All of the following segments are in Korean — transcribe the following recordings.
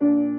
우리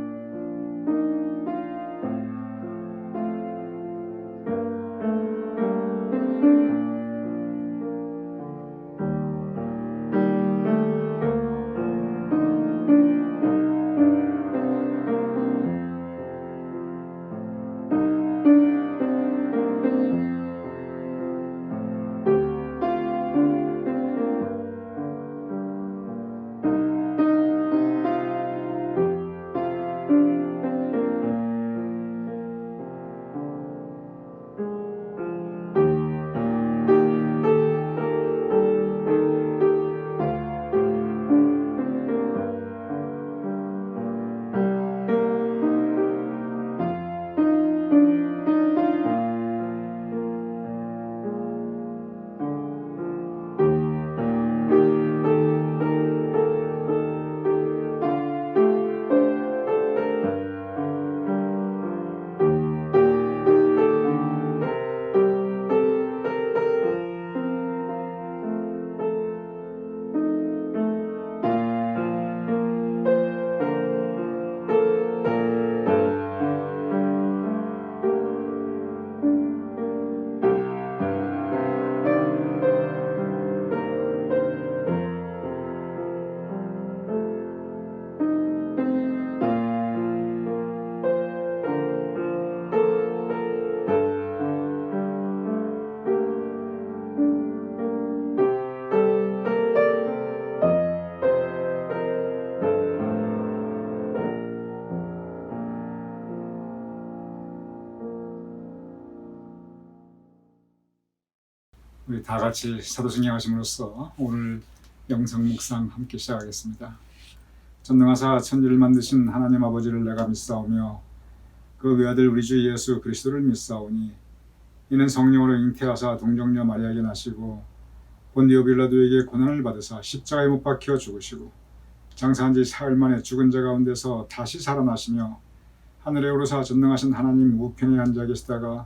다 같이 사도승경 하심으로써 오늘 영성 묵상 함께 시작하겠습니다. 전능하사 천지를 만드신 하나님 아버지를 내가 믿사오며 그 외아들 우리 주 예수 그리스도를 믿사오니 이는 성령으로 잉태하사 동정녀 마리아에게 나시고 본디오 빌라도에게 고난을 받으사 십자가에 못 박혀 죽으시고 장사한 지 사흘 만에 죽은 자 가운데서 다시 살아나시며 하늘에 오르사 전능하신 하나님 우편에 앉아 계시다가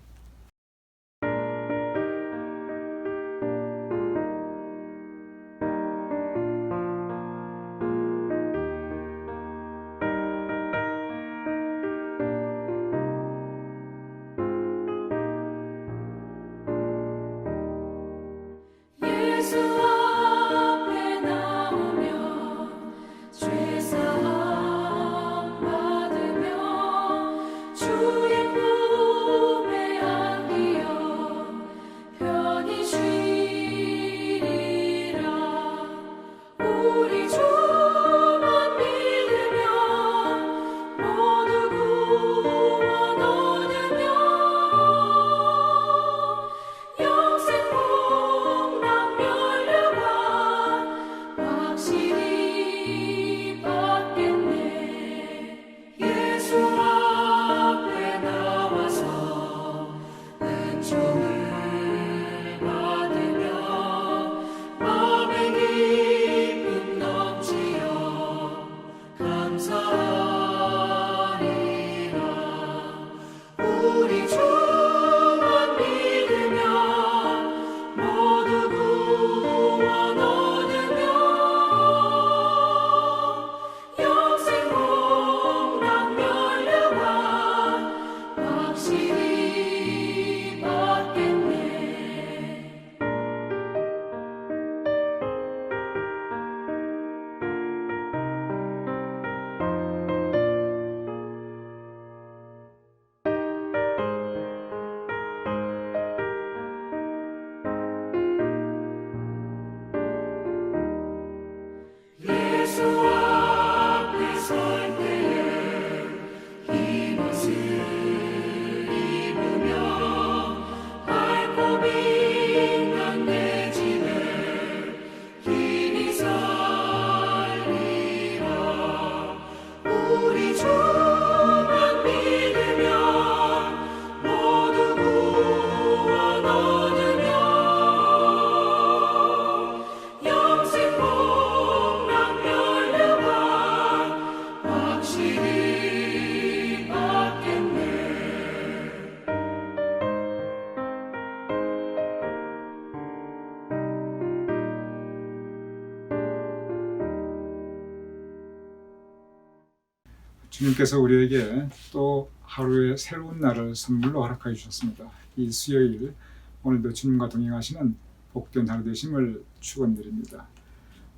주님께서 우리에게 또 하루의 새로운 날을 선물로 허락하여 주셨습니다. 이 수요일 오늘도 주님과 동행하시는 복된 하루 되심을 축원드립니다.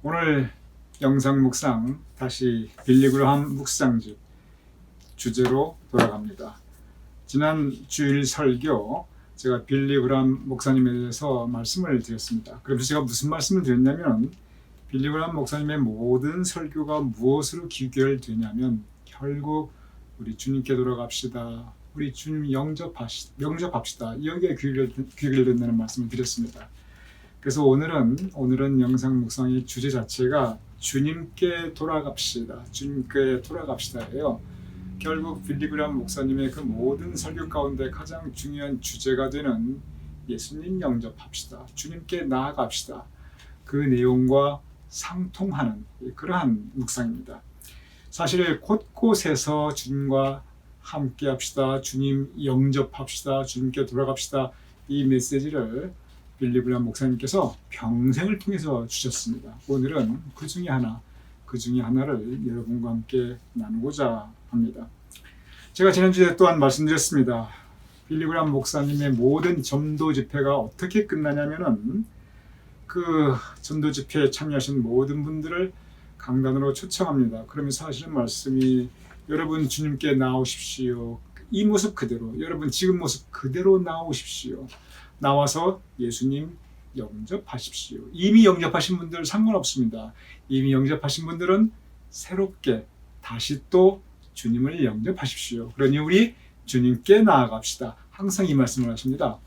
오늘 영상 묵상 다시 빌리그람 묵상집 주제로 돌아갑니다. 지난 주일 설교 제가 빌리그람 목사님에 대해서 말씀을 드렸습니다. 그래서 제가 무슨 말씀을 드렸냐면 빌리그람 목사님의 모든 설교가 무엇으로 귀결되냐면 결국 우리 주님께 돌아갑시다. 우리 주님 영접하시, 영접합시다. 여기에 귀결, 귀결된다는 말씀을 드렸습니다. 그래서 오늘은 오늘은 영상 묵상의 주제 자체가 주님께 돌아갑시다. 주님께 돌아갑시다예요. 결국 빌리그람 목사님의 그 모든 설교 가운데 가장 중요한 주제가 되는 예수님 영접합시다. 주님께 나아갑시다. 그 내용과 상통하는 그러한 묵상입니다. 사실 곳곳에서 주님과 함께 합시다. 주님 영접합시다. 주님께 돌아갑시다. 이 메시지를 빌리브람 목사님께서 평생을 통해서 주셨습니다. 오늘은 그 중에 하나, 그 중에 하나를 여러분과 함께 나누고자 합니다. 제가 지난주에 또한 말씀드렸습니다. 빌리브람 목사님의 모든 전도 집회가 어떻게 끝나냐면은 그 전도 집회에 참여하신 모든 분들을 강단으로 초청합니다. 그러면 사실은 말씀이 여러분 주님께 나오십시오. 이 모습 그대로 여러분 지금 모습 그대로 나오십시오. 나와서 예수님 영접하십시오. 이미 영접하신 분들 상관없습니다. 이미 영접하신 분들은 새롭게 다시 또 주님을 영접하십시오. 그러니 우리 주님께 나아갑시다. 항상 이 말씀을 하십니다.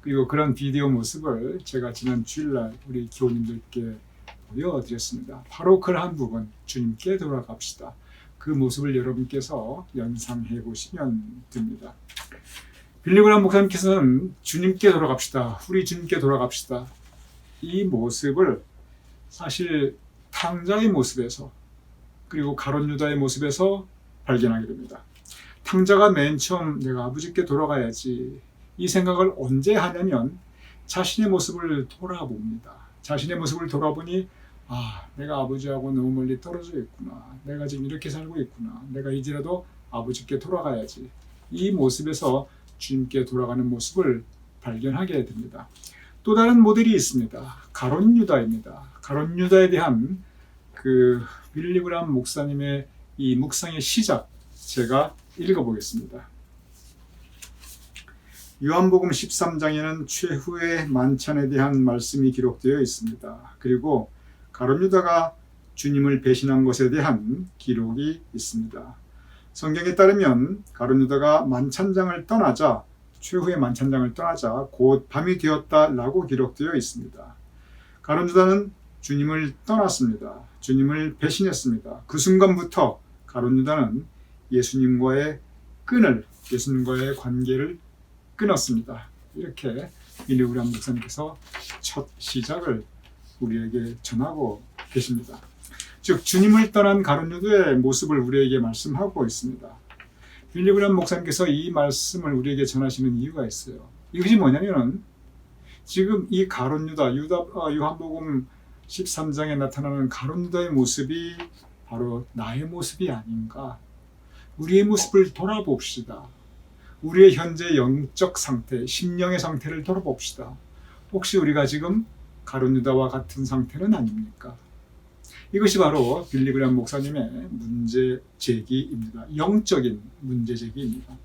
그리고 그런 비디오 모습을 제가 지난 주일날 우리 교우님들께 보여드렸습니다. 바로 그러한 부분 주님께 돌아갑시다. 그 모습을 여러분께서 연상해 보시면 됩니다. 빌리그람 목사님께서는 주님께 돌아갑시다. 우리 주님께 돌아갑시다. 이 모습을 사실 탕자의 모습에서 그리고 가론 유다의 모습에서 발견하게 됩니다. 탕자가 맨 처음 내가 아버지께 돌아가야지 이 생각을 언제 하냐면 자신의 모습을 돌아봅니다. 자신의 모습을 돌아보니 아, 내가 아버지하고 너무 멀리 떨어져 있구나. 내가 지금 이렇게 살고 있구나. 내가 이제라도 아버지께 돌아가야지. 이 모습에서 주님께 돌아가는 모습을 발견하게 됩니다. 또 다른 모델이 있습니다. 가론 유다입니다. 가론 유다에 대한 그 빌리그람 목사님의 이 묵상의 시작 제가 읽어보겠습니다. 요한복음 13장에는 최후의 만찬에 대한 말씀이 기록되어 있습니다. 그리고 가론 유다가 주님을 배신한 것에 대한 기록이 있습니다. 성경에 따르면 가론 유다가 만찬장을 떠나자 최후의 만찬장을 떠나자 곧 밤이 되었다라고 기록되어 있습니다. 가론 유다는 주님을 떠났습니다. 주님을 배신했습니다. 그 순간부터 가론 유다는 예수님과의 끈을 예수님과의 관계를 끊었습니다. 이렇게 밀리우람 목사님께서 첫 시작을 우리에게 전하고 계십니다. 즉 주님을 떠난 가론 유다의 모습을 우리에게 말씀하고 있습니다. 빌리그람 목사님께서 이 말씀을 우리에게 전하시는 이유가 있어요. 이것이 뭐냐면은 지금 이 가론 유다, 어, 요한복음 13장에 나타나는 가론 유다의 모습이 바로 나의 모습이 아닌가. 우리의 모습을 돌아봅시다. 우리의 현재 영적 상태, 심령의 상태를 돌아봅시다. 혹시 우리가 지금 가론 유다와 같은 상태는 아닙니까? 이것이 바로 빌리그람 목사님의 문제 제기입니다. 영적인 문제 제기입니다.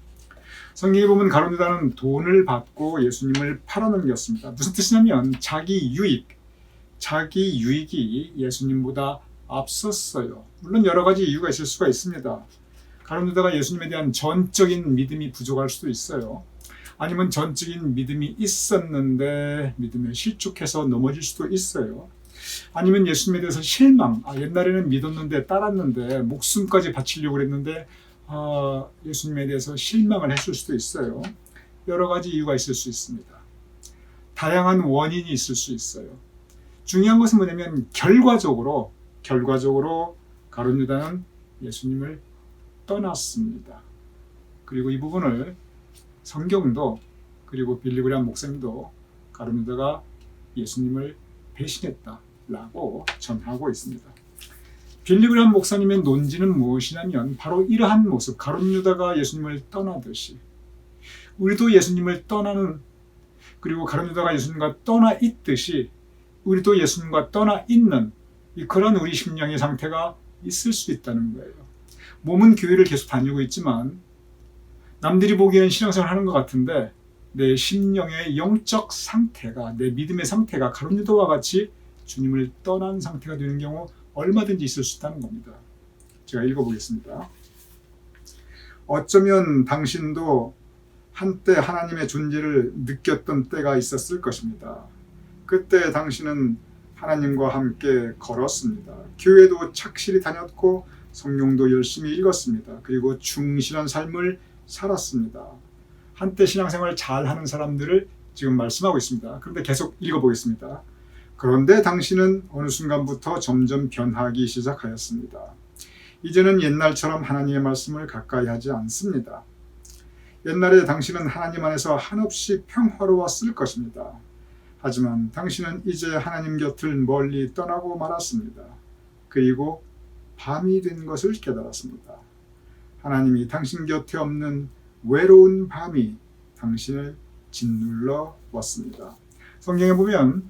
성경에 보면 가론 유다는 돈을 받고 예수님을 팔아넘겼습니다. 무슨 뜻이냐면 자기 유익, 자기 유익이 예수님보다 앞섰어요. 물론 여러 가지 이유가 있을 수가 있습니다. 가론 유다가 예수님에 대한 전적인 믿음이 부족할 수도 있어요. 아니면 전적인 믿음이 있었는데 믿음에 실족해서 넘어질 수도 있어요. 아니면 예수님에 대해서 실망. 아, 옛날에는 믿었는데 따랐는데 목숨까지 바치려고 그랬는데 아, 예수님에 대해서 실망을 했을 수도 있어요. 여러 가지 이유가 있을 수 있습니다. 다양한 원인이 있을 수 있어요. 중요한 것은 뭐냐면 결과적으로 결과적으로 가론 유다는 예수님을 떠났습니다. 그리고 이 부분을 성경도 그리고 빌리그람 목사님도 유다가 예수님을 배신했다라고 전하고 있습니다. 빌리그람 목사님의 논지는 무엇이냐면 바로 이러한 모습, 가룟 유다가 예수님을 떠나듯이 우리도 예수님을 떠나는 그리고 가룟 유다가 예수님과 떠나 있듯이 우리도 예수님과 떠나 있는 이 그런 우리 심령의 상태가 있을 수 있다는 거예요. 몸은 교회를 계속 다니고 있지만 남들이 보기에는 신앙생활 하는 것 같은데 내 심령의 영적 상태가 내 믿음의 상태가 가룟 유다와 같이 주님을 떠난 상태가 되는 경우 얼마든지 있을 수 있다는 겁니다. 제가 읽어보겠습니다. 어쩌면 당신도 한때 하나님의 존재를 느꼈던 때가 있었을 것입니다. 그때 당신은 하나님과 함께 걸었습니다. 교회도 착실히 다녔고 성경도 열심히 읽었습니다. 그리고 충실한 삶을 살았습니다. 한때 신앙생활 잘 하는 사람들을 지금 말씀하고 있습니다. 그런데 계속 읽어보겠습니다. 그런데 당신은 어느 순간부터 점점 변하기 시작하였습니다. 이제는 옛날처럼 하나님의 말씀을 가까이 하지 않습니다. 옛날에 당신은 하나님 안에서 한없이 평화로웠을 것입니다. 하지만 당신은 이제 하나님 곁을 멀리 떠나고 말았습니다. 그리고 밤이 된 것을 깨달았습니다. 하나님이 당신 곁에 없는 외로운 밤이 당신을 짓눌러 왔습니다. 성경에 보면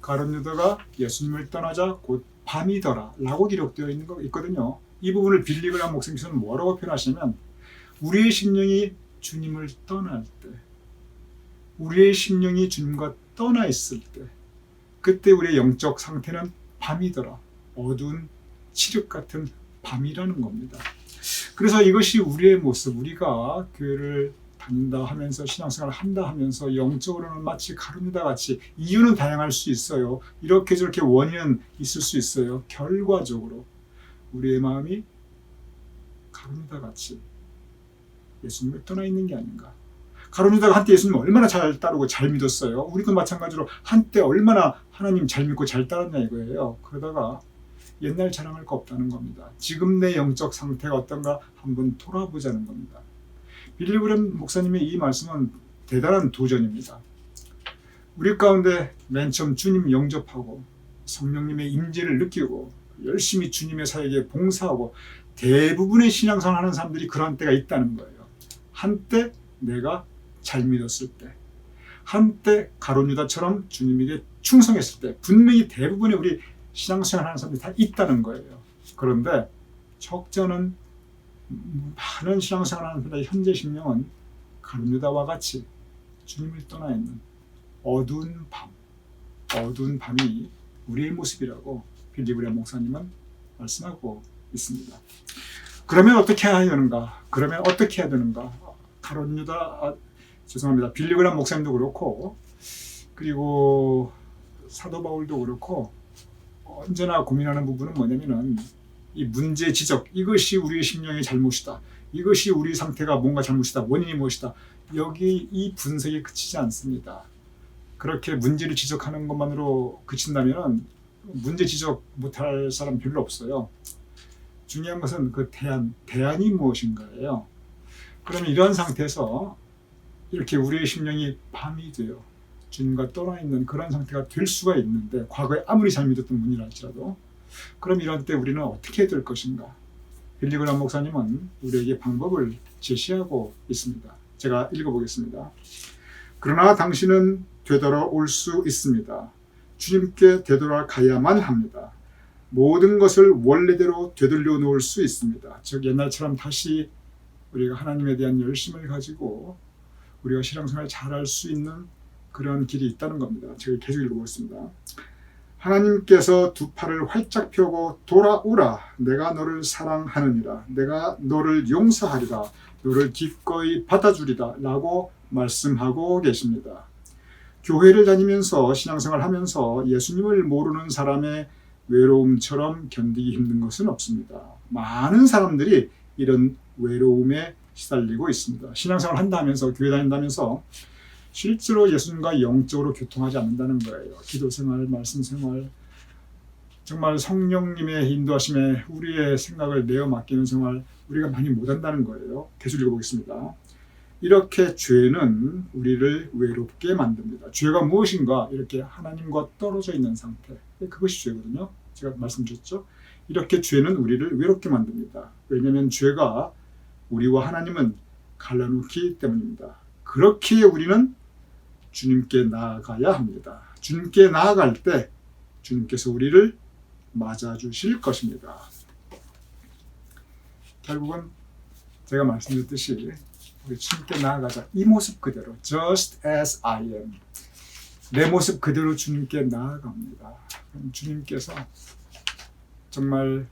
가룟 유다가 예수님을 떠나자 곧 밤이더라 라고 기록되어 있는 거 있거든요. 이 부분을 빌리그람 목사님께서는 뭐라고 표현하시냐면 우리의 심령이 주님을 떠날 때 우리의 심령이 주님과 떠나 있을 때 그때 우리의 영적 상태는 밤이더라 어두운 칠흑 같은 밤이라는 겁니다. 그래서 이것이 우리의 모습 우리가 교회를 다닌다 하면서 신앙생활을 한다 하면서 영적으로는 마치 가룟유다 같이 이유는 다양할 수 있어요. 이렇게 저렇게 원인은 있을 수 있어요. 결과적으로 우리의 마음이 가룟유다 같이 예수님을 떠나 있는 게 아닌가. 가룟유다가 한때 예수님 얼마나 잘 따르고 잘 믿었어요. 우리도 마찬가지로 한때 얼마나 하나님 잘 믿고 잘 따랐냐 이거예요. 그러다가 옛날 자랑할 거 없다는 겁니다. 지금 내 영적 상태가 어떤가 한번 돌아보자는 겁니다. 빌리그램 목사님의 이 말씀은 대단한 도전입니다. 우리 가운데 맨 처음 주님 영접하고 성령님의 임재를 느끼고 열심히 주님의 사역에 봉사하고 대부분의 신앙생활 하는 사람들이 그런 때가 있다는 거예요. 한때 내가 잘 믿었을 때, 한때 가론유다처럼 주님에게 충성했을 때, 분명히 대부분의 우리 신앙생활 하는 사람들이 다 있다는 거예요. 그런데 적잖은 많은 신앙생활 하는 사람들의 현재 심령은 가룟유다와 같이 주님을 떠나 있는 어두운 밤, 어두운 밤이 우리의 모습이라고 빌리브레 목사님은 말씀하고 있습니다. 그러면 어떻게 해야 되는가? 그러면 어떻게 해야 되는가? 가론유다 아, 죄송합니다. 빌리그람 목사님도 그렇고 그리고 사도 바울도 그렇고 언제나 고민하는 부분은 뭐냐면은 이 문제 지적 이것이 우리의 심령의 잘못이다. 이것이 우리 상태가 뭔가 잘못이다. 원인이 무엇이다. 여기 이 분석에 그치지 않습니다. 그렇게 문제를 지적하는 것만으로 그친다면 문제 지적 못할 사람 별로 없어요. 중요한 것은 그 대안, 대안이 무엇인가예요. 그러면 이런 상태에서 이렇게 우리의 심령이 밤이 돼요. 주님과 떠나 있는 그런 상태가 될 수가 있는데 과거에 아무리 잘 믿었던 분이라 할지라도 그럼 이런 때 우리는 어떻게 해야 될 것인가? 빌리그람 목사님은 우리에게 방법을 제시하고 있습니다. 제가 읽어보겠습니다. 그러나 당신은 되돌아올 수 있습니다. 주님께 되돌아가야만 합니다. 모든 것을 원래대로 되돌려 놓을 수 있습니다. 즉 옛날처럼 다시 우리가 하나님에 대한 열심을 가지고 우리가 신앙생활 잘할 수 있는 그런 길이 있다는 겁니다. 제가 계속 읽어보겠습니다. 하나님께서 두 팔을 활짝 펴고 돌아오라. 내가 너를 사랑하느니라. 내가 너를 용서하리라. 너를 기꺼이 받아주리라. 라고 말씀하고 계십니다. 교회를 다니면서 신앙생활 하면서 예수님을 모르는 사람의 외로움처럼 견디기 힘든 것은 없습니다. 많은 사람들이 이런 외로움에 시달리고 있습니다. 신앙생활 한다면서 교회 다닌다면서 실제로 예수님과 영적으로 교통하지 않는다는 거예요. 기도 생활, 말씀 생활, 정말 성령님의 인도하심에 우리의 생각을 내어 맡기는 생활 우리가 많이 못한다는 거예요. 계속 읽어보겠습니다. 이렇게 죄는 우리를 외롭게 만듭니다. 죄가 무엇인가? 이렇게 하나님과 떨어져 있는 상태. 그것이 죄거든요. 제가 말씀드렸죠. 이렇게 죄는 우리를 외롭게 만듭니다. 왜냐하면 죄가 우리와 하나님은 갈라놓기 때문입니다. 그렇기에 우리는 주님께 나아가야 합니다. 주님께 나아갈 때 주님께서 우리를 맞아주실 것입니다. 결국은 제가 말씀드렸듯이 우리 주님께 나아가자. 이 모습 그대로 just as I am 내 모습 그대로 주님께 나아갑니다. 주님께서 정말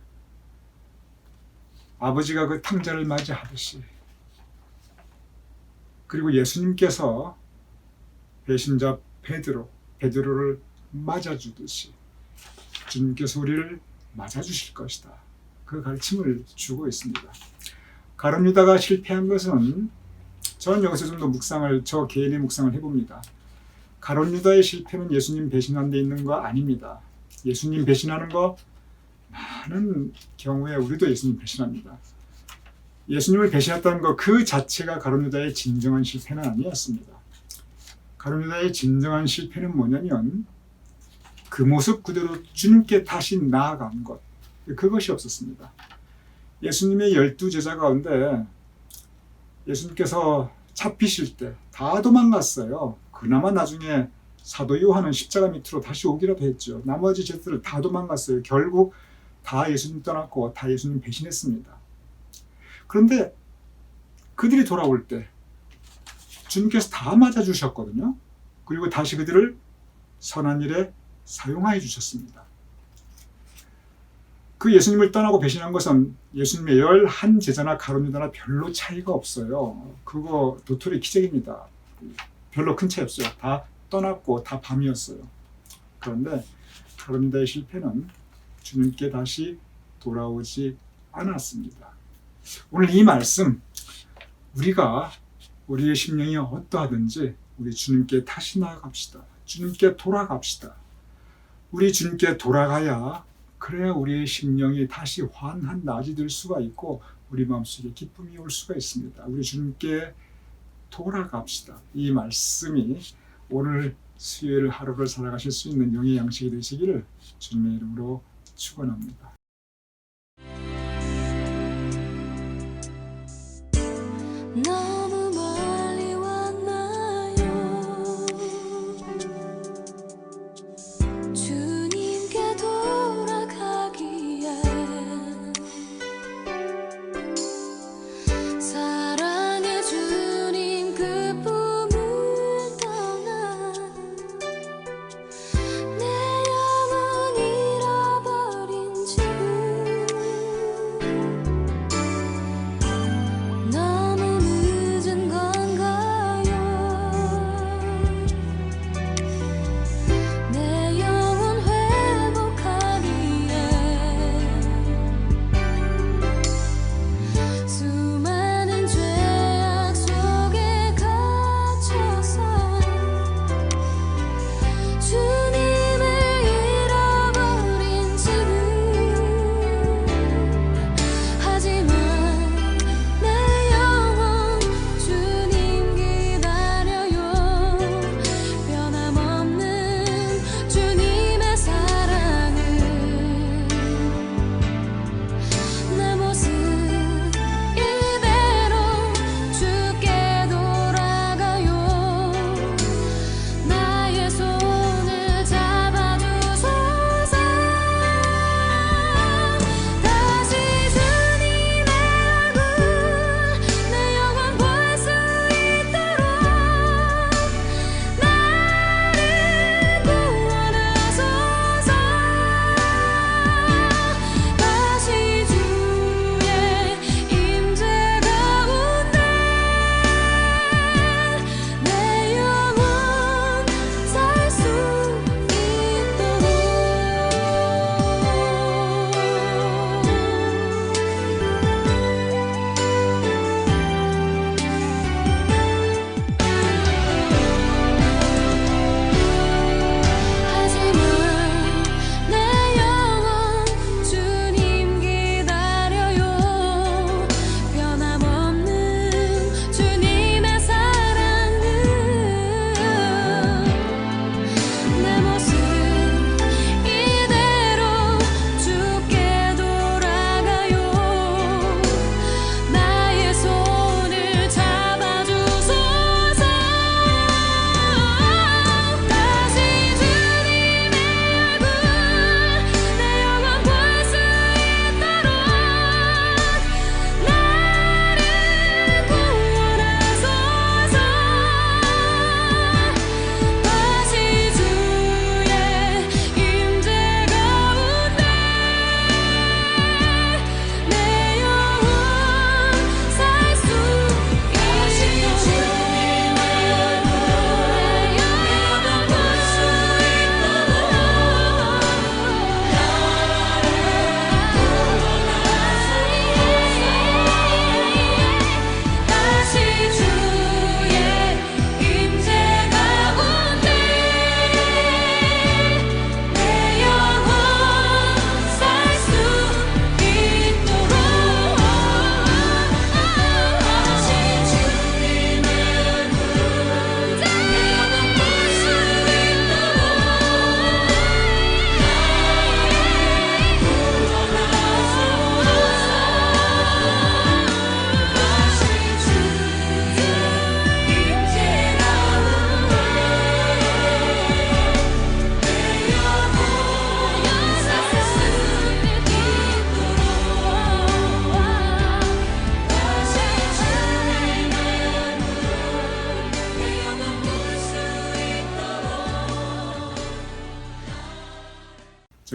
아버지가 그 탕자를 맞이하듯이 그리고 예수님께서 배신자 베드로 베드로를 맞아주듯이 주님께서 우리를 맞아주실 것이다. 그 가르침을 주고 있습니다. 가론 유다가 실패한 것은 저는 여기서 좀 더 묵상을 저 개인의 묵상을 해봅니다. 가론 유다의 실패는 예수님 배신한 데 있는 거 아닙니다. 예수님 배신하는 거 많은 경우에 우리도 예수님 배신합니다. 예수님을 배신했다는 것 그 자체가 가론 유다의 진정한 실패는 아니었습니다. 가론 유다의 진정한 실패는 뭐냐면 그 모습 그대로 주님께 다시 나아간 것 그것이 없었습니다. 예수님의 열두 제자 가운데 예수님께서 잡히실 때 다 도망갔어요. 그나마 나중에 사도 요한은 십자가 밑으로 다시 오기라도 했죠. 나머지 제자들 다 도망갔어요. 결국 다 예수님 떠났고 다 예수님 배신했습니다. 그런데 그들이 돌아올 때 주님께서 다 맞아주셨거든요. 그리고 다시 그들을 선한 일에 사용하여 주셨습니다. 그 예수님을 떠나고 배신한 것은 예수님의 열 한 제자나 가론유다나 별로 차이가 없어요. 그거 도토리 기적입니다. 별로 큰 차이 없어요. 다 떠났고 다 밤이었어요. 그런데 가론유다의 실패는 주님께 다시 돌아오지 않았습니다. 오늘 이 말씀 우리가 우리의 심령이 어떠하든지 우리 주님께 다시 나아갑시다. 주님께 돌아갑시다. 우리 주님께 돌아가야 그래야 우리의 심령이 다시 환한 낮이 될 수가 있고 우리 마음속에 기쁨이 올 수가 있습니다. 우리 주님께 돌아갑시다. 이 말씀이 오늘 수요일 하루를 살아가실 수 있는 영의 양식이 되시기를 주님의 이름으로 축원합니다. 너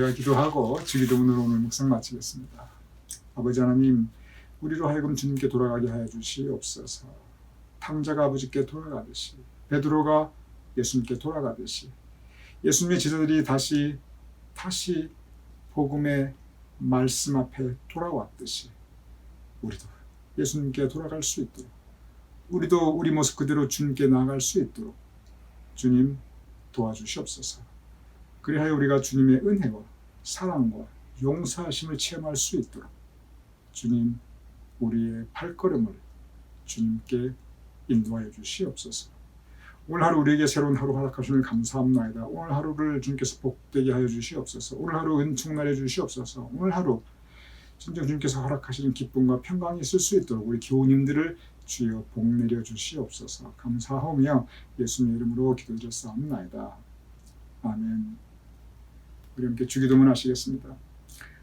제가 기도하고 주기도문으로 오늘 묵상 마치겠습니다. 아버지 하나님, 우리로 하여금 주님께 돌아가게 하여 주시옵소서. 탕자가 아버지께 돌아가듯이 베드로가 예수님께 돌아가듯이 예수님의 제자들이 다시 다시 복음의 말씀 앞에 돌아왔듯이 우리도 예수님께 돌아갈 수 있도록 우리도 우리 모습 그대로 주님께 나아갈 수 있도록 주님 도와주시옵소서. 그리하여 우리가 주님의 은혜와 사랑과 용서하심을 체험할 수 있도록 주님 우리의 발걸음을 주님께 인도하여 주시옵소서. 오늘 하루 우리에게 새로운 하루 허락하시는 감사합니다. 오늘 하루를 주님께서 복되게 하여 주시옵소서. 오늘 하루 은총 나려 주시옵소서. 오늘 하루 진정 주님께서 허락하시는 기쁨과 평강이 있을 수 있도록 우리 교우님들을 주여 복 내려 주시옵소서. 감사하며 예수님 이름으로 기도드렸사옵나이다. 아멘. 우리 함께 주기도문 하시겠습니다.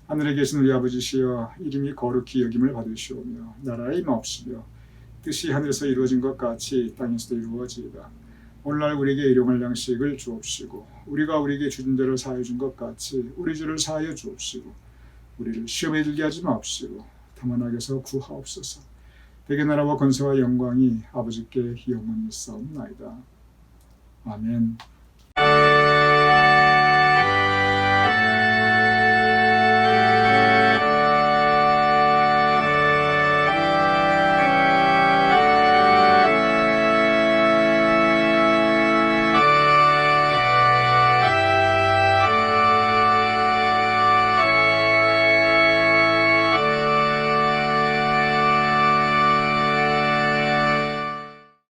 하늘에 계신 우리 아버지시여 이름이 거룩히 여김을 받으시오며 나라의 임하옵시며 뜻이 하늘에서 이루어진 것 같이 땅에서도 이루어지이다. 오늘날 우리에게 일용할 양식을 주옵시고 우리가 우리에게 주준 대로 사하여 준 것 같이 우리 주를 사하여 주옵시고 우리를 시험에 들게 하지 마옵시고 다만 악에서 구하옵소서. 대개 나라와 권세와 영광이 아버지께 영원히 있사옵나이다. 아멘.